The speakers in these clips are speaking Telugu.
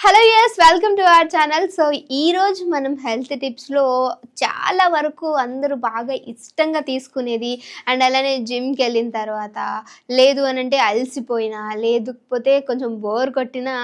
Hello yes welcome to our channel so ఈరోజు మనం హెల్త్ టిప్స్లో చాలా వరకు అందరూ బాగా ఇష్టంగా తీసుకునేది అండ్ అలానే జిమ్కి వెళ్ళిన తర్వాత లేదు అని అంటే అలసిపోయినా లేకపోతే కొంచెం బోర్ కొట్టినా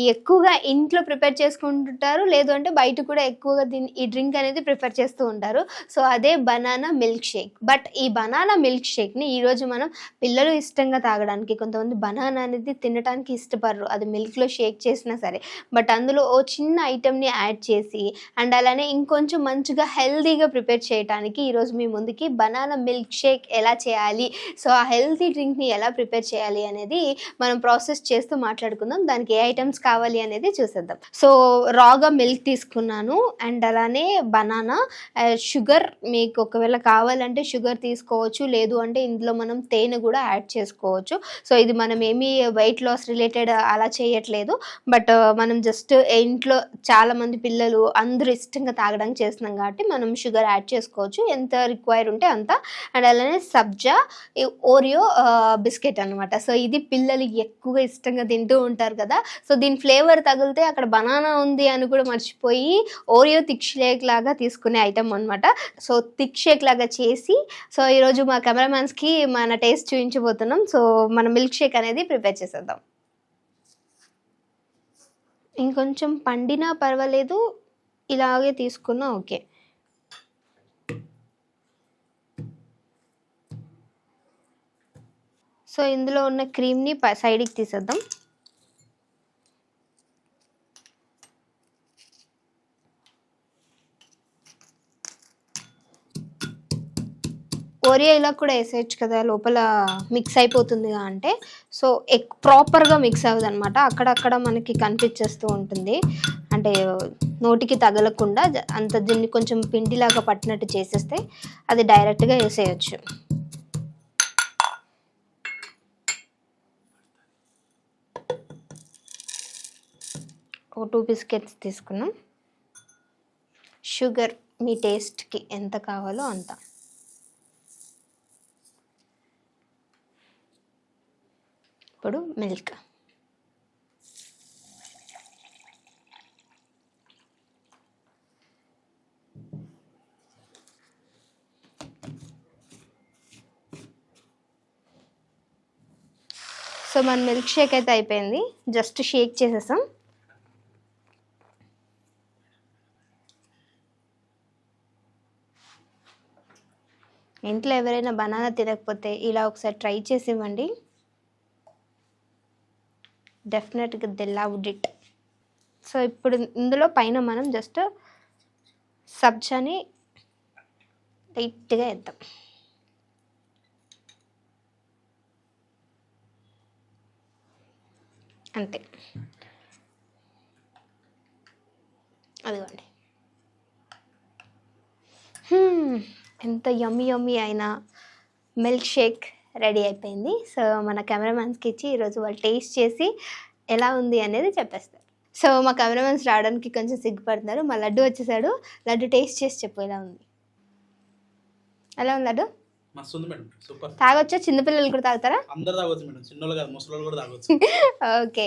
ఈ ఎక్కువగా ఇంట్లో ప్రిపేర్ చేసుకుంటుంటారు లేదు అంటే బయట కూడా ఎక్కువగా దీని ఈ డ్రింక్ అనేది ప్రిఫర్ చేస్తూ ఉంటారు. సో అదే బనానా మిల్క్ షేక్ బట్ ఈ బనానా మిల్క్ షేక్ని ఈరోజు మనం పిల్లలు ఇష్టంగా తాగడానికి కొంతమంది బనానా అనేది తినడానికి ఇష్టపడరు. అది మిల్క్లో షేక్ చేసినా సరే. బట్ అందులో ఓ చిన్న ఐటెంని యాడ్ చేసి అండ్ అలానే ఇంకొంచెం మంచిగా హెల్తీగా ప్రిపేర్ చేయడానికి ఈరోజు మీ ముందుకి బనానా మిల్క్ షేక్ ఎలా చేయాలి? సో ఆ హెల్తీ డ్రింక్ని ఎలా ప్రిపేర్ చేయాలి అనేది మనం ప్రాసెస్ చేస్తూ మాట్లాడుకుందాం. దానికి ఏ ఐటమ్స్ కావాలి అనేది చూసేద్దాం. సో రాగా మిల్క్ తీసుకున్నాను అండ్ అలానే బనానా. షుగర్ మీకు ఒకవేళ కావాలంటే షుగర్ తీసుకోవచ్చు. లేదు అంటే ఇందులో మనం తేనె కూడా యాడ్ చేసుకోవచ్చు. సో ఇది మనం ఏమీ వెయిట్ లాస్ రిలేటెడ్ అలా చేయట్లేదు. బట్ మనం జస్ట్ ఇంట్లో చాలా మంది పిల్లలు అందరూ ఇష్టంగా తాగడానికి చేస్తున్నాం కాబట్టి మనం షుగర్ యాడ్ చేసుకోవచ్చు. ఎంత రిక్వైర్ ఉంటే అంత. అండ్ అలానే సబ్జా ఓరియో బిస్కెట్ అనమాట సో ఇది పిల్లలు ఎక్కువగా ఇష్టంగా తింటూ ఉంటారు కదా. సో దీని ఫ్లేవర్ తగిలితే అక్కడ బనానా ఉంది అని కూడా మర్చిపోయి ఓరియో థిక్ షేక్ లాగా తీసుకునే ఐటమ్ అనమాట సో థిక్ షేక్ లాగా చేసి సో ఈరోజు మా కెమెరామ్యాన్స్కి మన టేస్ట్ చూపించబోతున్నాం సో మన మిల్క్ షేక్ అనేది ప్రిపేర్ చేసేద్దాం. ఇంకొంచెం పండినా పర్వాలేదు ఇలాగే తీసుకున్నా ఓకే. సో ఇందులో ఉన్న క్రీమ్ని సైడ్కి తీసేద్దాం. ఓరియా ఇలా కూడా వేసేయచ్చు కదా లోపల మిక్స్ అయిపోతుందిగా అంటే. సో ఎక్ ప్రాపర్గా మిక్స్ అవ్వదు అనమాట అక్కడక్కడ మనకి కనిపించేస్తూ ఉంటుంది. అంటే నోటికి తగలకుండా అంత దీన్ని కొంచెం పిండిలాగా పట్టినట్టు చేసేస్తే అది డైరెక్ట్గా వేసేయచ్చు. ఒక టూ బిస్కెట్స్ తీసుకున్నాం. షుగర్ మీ టేస్ట్కి ఎంత కావాలో అంత. ఇప్పుడు మిల్క్. సో మన మిల్క్ షేక్ అయితే అయిపోయింది. జస్ట్ షేక్ చేసేసాం. ఇంట్లో ఎవరైనా బనానా తినకపోతే ఇలా ఒకసారి ట్రై చేసి ఇవ్వండి. డెఫినెట్గా ది లవ్డ్ ఇట్ సో ఇప్పుడు ఇందులో పైన మనం జస్ట్ సబ్జాని లైట్గా వేద్దాం. అంతే. అదిగోండి. Hmm, ఎంత యమ్మి యమ్మి అయిన మిల్క్ షేక్ రెడీ అయిపోయింది. సో మన కెమెరామ్యాన్స్కి ఇచ్చి ఈరోజు వాళ్ళు టేస్ట్ చేసి ఎలా ఉంది అనేది చెప్పేస్తారు. సో మా కెమెరామెన్స్ రావడానికి కొంచెం సిగ్గుపడుతున్నారు. మా లడ్డు వచ్చేసాడు. లడ్డు టేస్ట్ చేసి చెప్పు ఎలా ఉంది. ఎలా ఉంది లడ్డు? తాగొచ్చా? చిన్నపిల్లలు కూడా తాగుతారా? అందరు తాగొచ్చు మేడం. చిన్నోళ్ళు కాదు ముసలోళ్ళు కూడా తాగొచ్చు. ఓకే.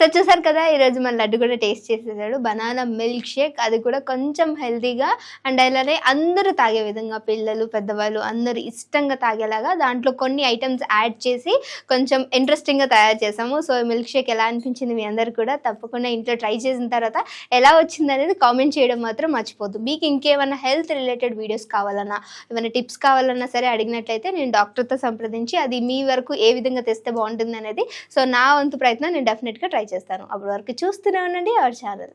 సో చూసారు కదా ఈరోజు మన లడ్డు కూడా టేస్ట్ చేసేసాడు. బనానా మిల్క్ షేక్ అది కూడా కొంచెం హెల్తీగా అండ్ అలానే అందరూ తాగే విధంగా పిల్లలు పెద్దవాళ్ళు అందరూ ఇష్టంగా తాగేలాగా దాంట్లో కొన్ని ఐటమ్స్ యాడ్ చేసి కొంచెం ఇంట్రెస్టింగ్గా తయారు చేసాము. సో మిల్క్ షేక్ ఎలా అనిపించింది మీ అందరు కూడా తప్పకుండా ఇంట్లో ట్రై చేసిన తర్వాత ఎలా వచ్చింది అనేది కామెంట్ చేయడం మాత్రం మర్చిపోద్దు మీకు ఇంకేమైనా హెల్త్ రిలేటెడ్ వీడియోస్ కావాలన్నా ఏమైనా టిప్స్ కావాలన్నా సరే అడిగినట్లయితే నేను డాక్టర్తో సంప్రదించి అది మీ వరకు ఏ విధంగా తెస్తే బాగుంటుంది అనేది సో నా వంతు ప్రయత్నం నేను డెఫినెట్గా ట్రై చేస్తాను. అప్పటి వరకు చూస్తూనే ఉండండి. Our channel.